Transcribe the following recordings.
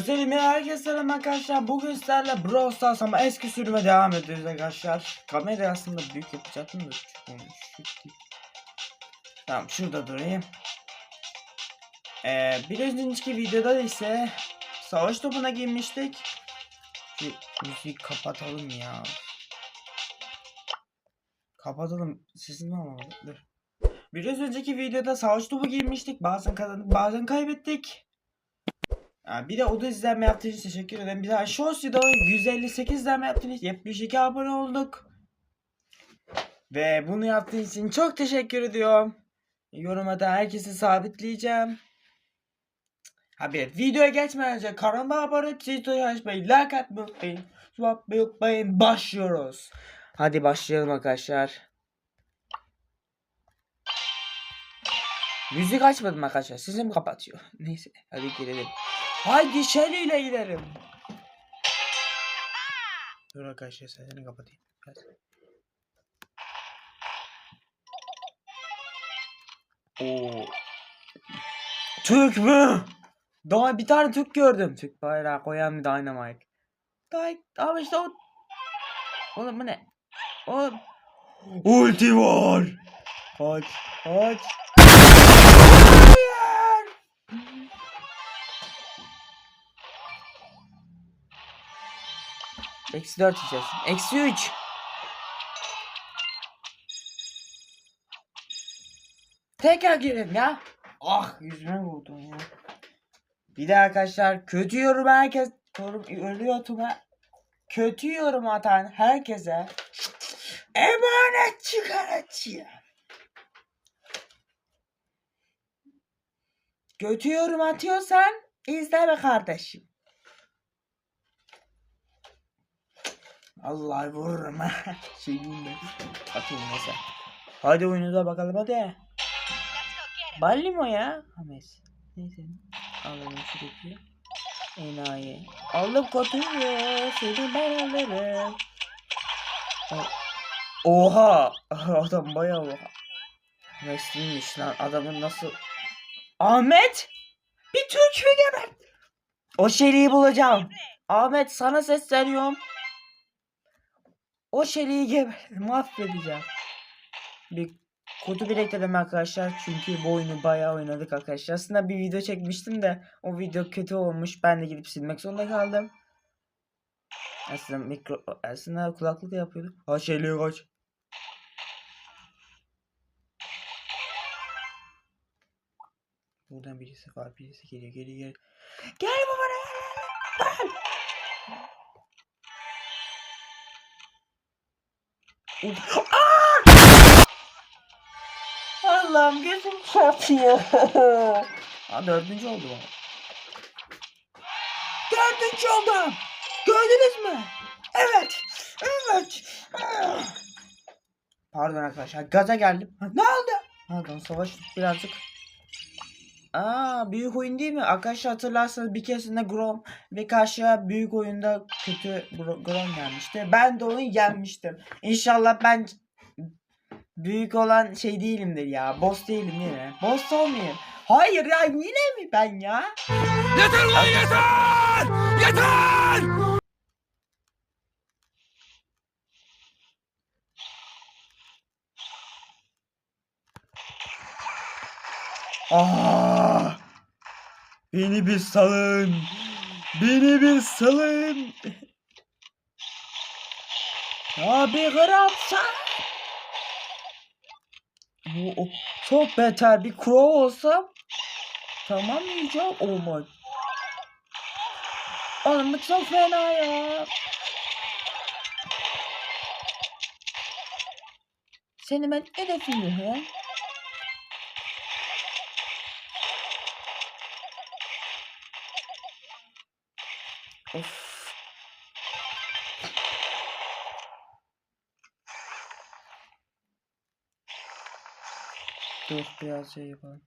Kuzenim ya herkese selam arkadaşlar. Bugün sizlerle Brawl Stars ama eski sürüme devam ediyoruz arkadaşlar. Kamerayı aslında büyük yapacaktım da. Tamam şurada durayım. Ee, bir önceki videoda ise savaş topuna girmiştik. Şu müziği kapatalım ya. Kapatalım. Sesim ama dur. Biraz önceki videoda savaş topu girmiştik. Bazen kazandık, bazen kaybettik. Bir de o da izlenme yaptığınız için teşekkür ederim. Bir daha Shorts'da 158 izlenme yaptınız. 72 abone olduk. Ve bunu yaptığınız için çok teşekkür ediyorum. Yoruma da herkesi sabitleyeceğim. Ha videoya geçmeden önce kanalıma abone olup zil açmayı, like atmayı unutmayın. Swap unutmayın. Başlıyoruz. Hadi başlayalım arkadaşlar. Müzik açmadım arkadaşlar. Sizin kapatıyor. Neyse hadi girelim. Haydi Shelly ile gidelim. Dur arkadaşlar sesini kapatayım. Biraz. Oo. Türk mü? Daha bir tane Türk gördüm. Türk bayrağı koyan bir Dynamite. Day ama işte o. Oğlum bu ne? Oğlum. Ulti var. Kaç. Hayır. Eksi 4 yiyeceğiz. Eksi 3. Tekrar girelim ya. Ah yüzüme vurdun ya. Bir de arkadaşlar kötü yorum herkes yorum, ölüyor tuma. Kötü yorum atan herkese emanet çıkaracağım. Kötü yorum atıyorsan izleme kardeşim. Allah vururum ha. Şeyim ben. Atayım neyse. Hadi oyunuza bakalım hadi. Balli mi o ya? Hames. Neyse. Alalım sürekli. Enayi. Alıp kutuyu. Seni ben alırım. Oha. Adam bayağı oha. Mesleğiymiş lan. Adamın nasıl... Ahmet! Bir Türk mü geber? O şeriyi bulacağım. Ahmet sana sesleniyorum. O şeriyi geber. Mahvedeceğim. Bir kutu biriktirdim arkadaşlar. Çünkü bu oyunu bayağı oynadık arkadaşlar. Aslında bir video çekmiştim de o video kötü olmuş. Ben de gidip silmek zorunda kaldım. Aslında mikro aslında kulaklık yapıyordum. Ha şeriyi kaç. Buradan birisi var, birisi geliyor, geliyor, geliyor. Gel babana gel. Allah'ım gözüm çarpıyor. Aa, dördüncü oldu o. Dördüncü oldum. Gördünüz mü? Evet. Evet. Ah. Pardon arkadaşlar. Gaza geldim. Ha, ne oldu? Pardon savaş birazcık Aa büyük oyun değil mi? Arkadaşlar hatırlarsanız bir keresinde Grom ve karşıya büyük oyunda kötü Gro- Grom gelmişti. Ben de onu yenmiştim. İnşallah ben büyük olan şey değilimdir ya. Boss değilim değil mi? Boss olmayayım. Hayır ya yine mi ben ya? Yeter lan yeter! Yeter! Aa! Beni bir salın. Beni bir salın. Abi kıramsan. Bu çok beter bir crow olsam tamam yiyeceğim. Oh my. Oğlum bu çok fena ya. Seni ben hedefim ya. Dur biraz şey yapalım.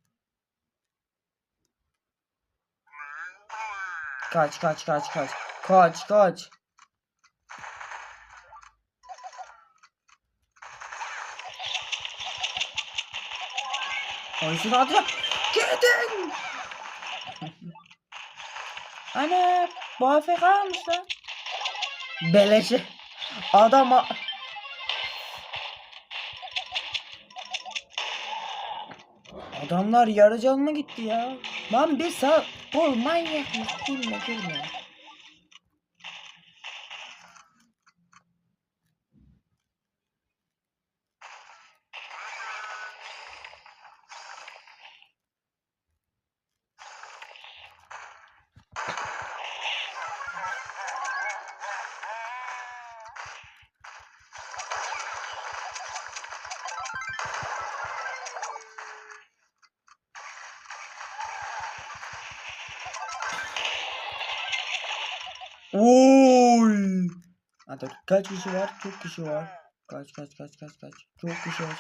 Kaç kaç kaç kaç. Kaç kaç. Şunu atla. Gidin. Ana bu AFK almış lan. Beleşe. Adam a- Adamlar yarı canıma gitti ya. Lan bir sağ ol manyak mısın? Girme girme. Oy. Hadi kaç kişi var? Çok kişi var. Kaç kaç kaç kaç kaç. Çok kişi var.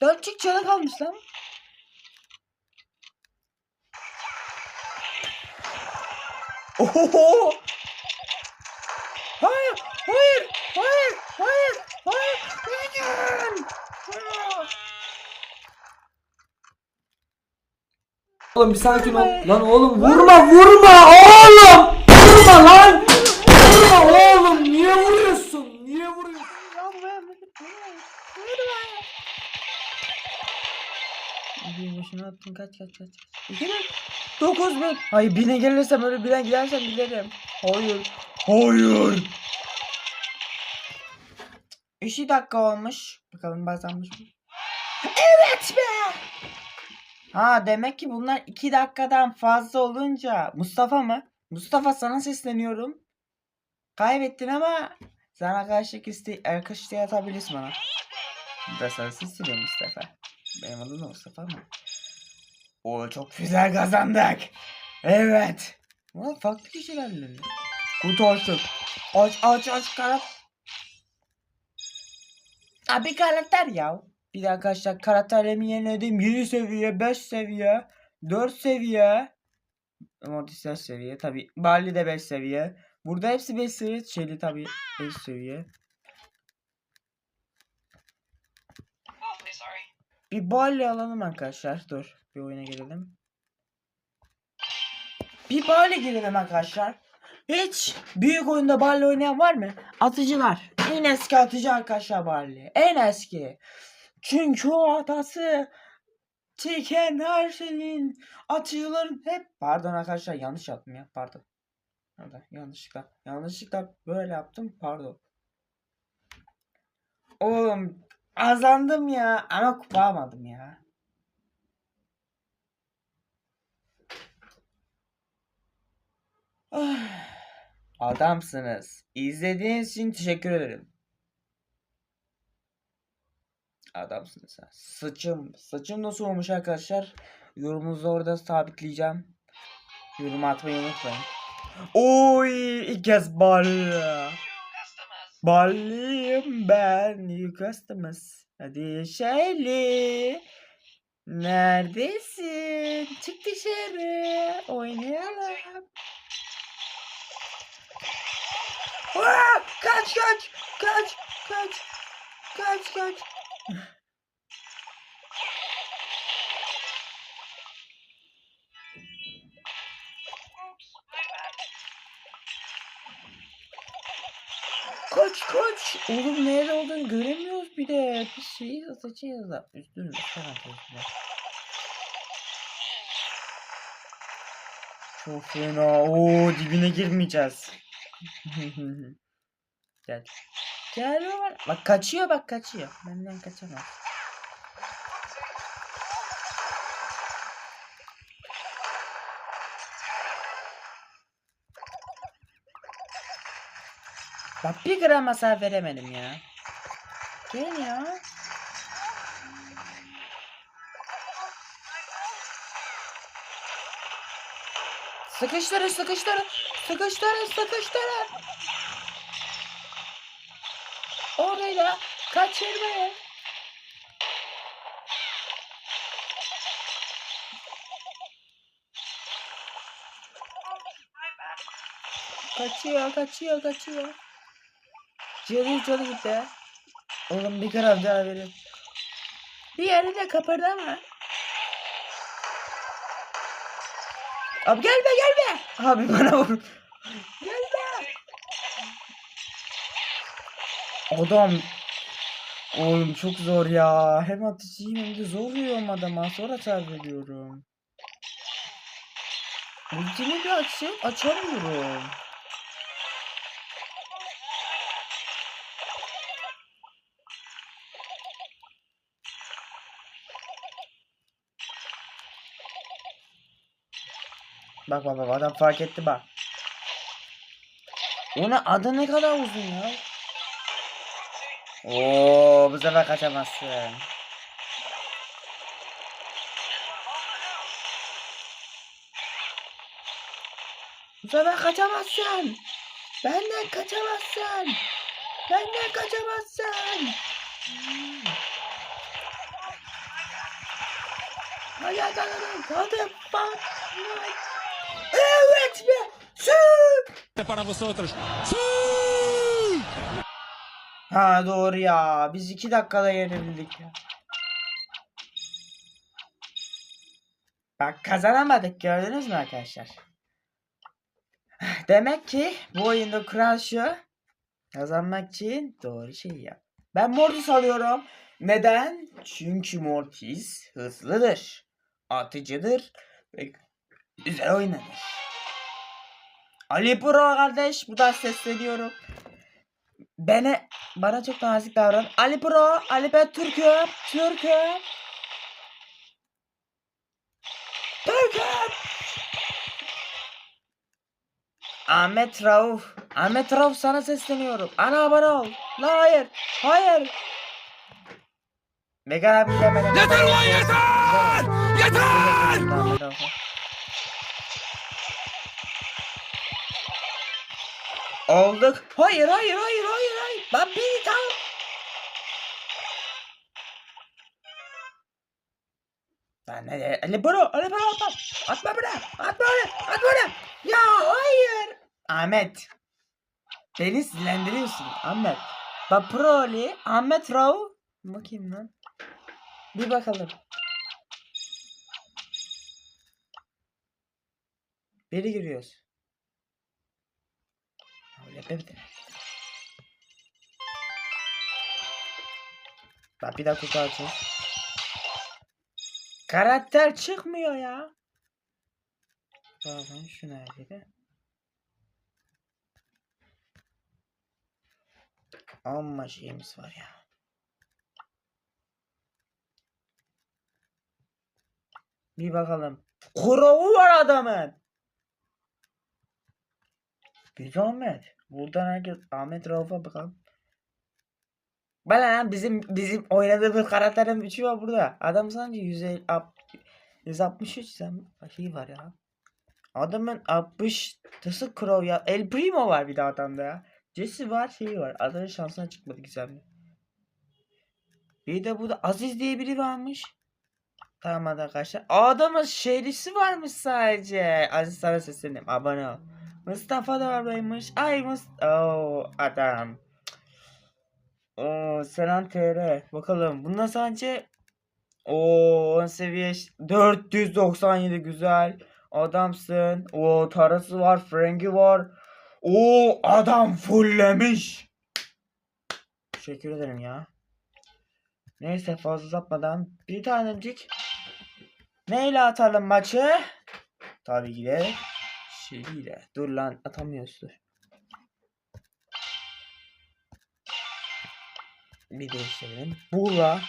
Dört çık canı kalmış lan. Oho! Hayır, hayır, hayır, hayır, hayır, hayır. Oğlum bir sakin ol. Lan oğlum vurma vurma oğlum. Vurma lan. Vurma oğlum. Niye vuruyorsun? Niye vuruyorsun? Bir başına attın kaç kaç kaç. İki bin. Dokuz bin. Hayır bine gelirsem öyle bine gidersem giderim. Hayır. Hayır. İki dakika olmuş. Bakalım kazanmış mı? Evet be. Ha demek ki bunlar iki dakikadan fazla olunca Mustafa mı? Mustafa sana sesleniyorum. Kaybettin ama sana karşı iste arkadaşlığı atabilirsin bana. Da sesleniyorum Mustafa. Benim adım da Mustafa mı? O çok güzel kazandık. Evet. Ulan farklı kişilerle. Kutu açtık. Aç aç aç karat. Abi karakter ya. Bir de arkadaşlar karakterlerimi yeniledim. 7 seviye, 5 seviye, 4 seviye. Mortisler seviye tabi. Barley de 5 seviye. Burada hepsi 5 seviye. Shelly tabi 5 seviye. Bir Barley alalım arkadaşlar. Dur. Bir oyuna girelim. Bir Barley girelim arkadaşlar. Hiç büyük oyunda Barley oynayan var mı? Atıcılar. En eski atıcı arkadaşlar Barley. En eski. Çünkü o atası çeken her şeyin atıcıların hep pardon arkadaşlar yanlış yaptım ya pardon. Pardon yanlışlıkla yanlışlıkla böyle yaptım pardon. Oğlum azandım ya ama kupa almadım ya. Adamsınız. İzlediğiniz için teşekkür ederim. Adamsınız ha. Saçım. Saçım nasıl olmuş arkadaşlar? Yorumunuzu orada sabitleyeceğim. Yorum atmayı unutmayın. Oy ilk kez Barley. Barley'im ben. You customers. Hadi Shelly. Neredesin? Çık dışarı. Oynayalım. Aa, kaç kaç kaç kaç kaç kaç. Kaç kaç. Oğlum nerede olduğunu göremiyoruz bir de. Bir şeyi atacağız da. Üstünü üstten. Çok fena. Oo dibine girmeyeceğiz. Gel. Gel baba. Bak kaçıyor bak kaçıyor. Benden kaçamaz. Bak bir gram hasar veremedim ya. Gel ya. Sıkıştırın sıkıştırın. Sıkıştırın sıkıştırın. Orayla kaçırmayın. Kaçıyor kaçıyor kaçıyor. Canı canı gitti. Oğlum bir gram daha verin. Bir yerine kıpırdama. Abi gelme gelme. Abi bana vur. Gelme. Adam. Oğlum çok zor ya. Hem ateşiyim hem de zor yiyorum adama. Sonra tarif ediyorum. Ultimi bir açayım. Açamıyorum. Bak bak bak adam fark etti bak. Ona adı ne kadar uzun ya. Oo bu sefer kaçamazsın. Bu sefer kaçamazsın. Benden kaçamazsın. Benden kaçamazsın. Hadi hadi. Hadi bak. Evet be. Sü. para vosotros. Ha doğru ya. Biz iki dakikada yenebildik ya. Bak kazanamadık gördünüz mü arkadaşlar? Demek ki bu oyunda kural şu. Kazanmak için doğru şeyi yap. Ben Mortis alıyorum. Neden? Çünkü Mortis hızlıdır. Atıcıdır. Ve güzel oynanır. Ali Pro kardeş buradan sesleniyorum. Bana bana çok nazik davran. Ali Pro, Ali ben Türk'üm, Türk'üm. Türk'üm. Ahmet Rauf, Ahmet Rauf sana sesleniyorum. Ana abone ol. La hayır, hayır. Mega abiyle bana. Yeter ulan yeter! Yeter! Ahmet Rauf'a. Olduk. Hayır hayır hayır hayır hayır. Ben bir tam. Ben ne Ali Bro, Ali Bro atma. Atma bana. Atma bana. Atma bana. Ya hayır. Ahmet. Beni sinirlendiriyorsun Ahmet. Bak Pro Ali, Ahmet Rao. Bakayım lan. Bir bakalım. Biri giriyoruz. De. Bak bir daha kutu. Karakter çıkmıyor ya. Bakalım şu nerede? Amma şeyimiz var ya. Bir bakalım. Kurovu var adamın. Bir Ahmet. Buradan herkes Ahmet Rauf'a bakalım. Bana bizim bizim oynadığımız karakterin üçü var burada. Adam sanki 150 ap- 163 sen şey var ya. Adamın 60 tısı Crow ya. El Primo var bir de adamda ya. Jesse var şeyi var. Adamın şansına çıkmadı güzel mi? Bir de burada Aziz diye biri varmış. Tamam arkadaşlar. Adamın şerisi varmış sadece. Aziz sana sesleneyim. Abone ol. Mustafa da oradaymış. Ay Mustafa. Oo adam. Oo Selam TR. Bakalım. Bunda sadece o 10 seviye ş- 497 güzel. Adamsın. O tarası var. Frankie var. O adam fulllemiş. Teşekkür ederim ya. Neyse fazla uzatmadan bir tanecik neyle atalım maçı? Tabii ki de şeyiyle. Dur lan atamıyorsun. Bir değiştirelim. Buğra.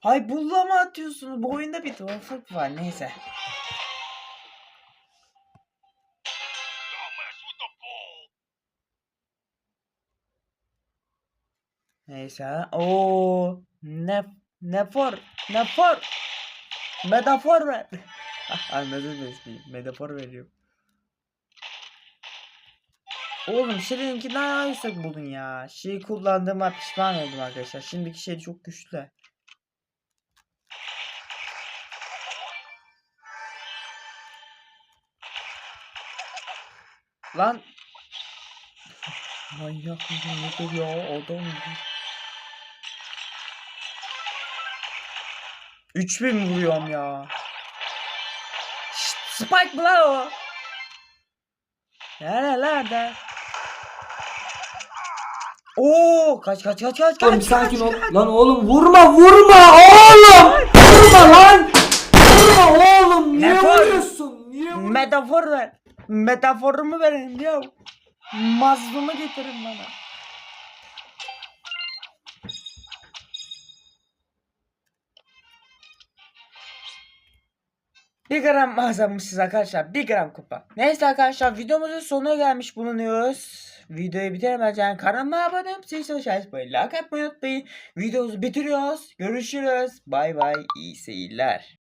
Hay bulla mı atıyorsunuz? Bu oyunda bir tuhaflık var. Neyse. Neyse. Oo, ne ne for? Ne for? Metafor ver. Anladın mı? Metafor veriyorum. Oğlum Şirin'inkinden daha yüksek buldun ya. Şeyi kullandığıma pişman oldum arkadaşlar. Şimdiki şey çok güçlü. Lan. Manyak mısın nedir ya adam mı? 3000 vuruyorum ya. Şşt, Spike mı lan o? Nerelerde? Oo kaç kaç kaç kaç Oğlum kaç. sakin ol. Lan oğlum vurma vurma oğlum. Vurma lan. Vurma oğlum. Niye Ne for? vuruyorsun? Niye vuruyorsun? Metafor ver. Metaforumu verin ya. Mazlumu getirin bana. Bir gram kazanmışız arkadaşlar. Bir gram kupa. Neyse arkadaşlar videomuzun sonuna gelmiş bulunuyoruz. Videoyu bitiremeden kanalıma abone olup zil tuşuna basmayı, like atmayı unutmayın. Videomuzu bitiriyoruz. Görüşürüz. Bay bay. İyi seyirler.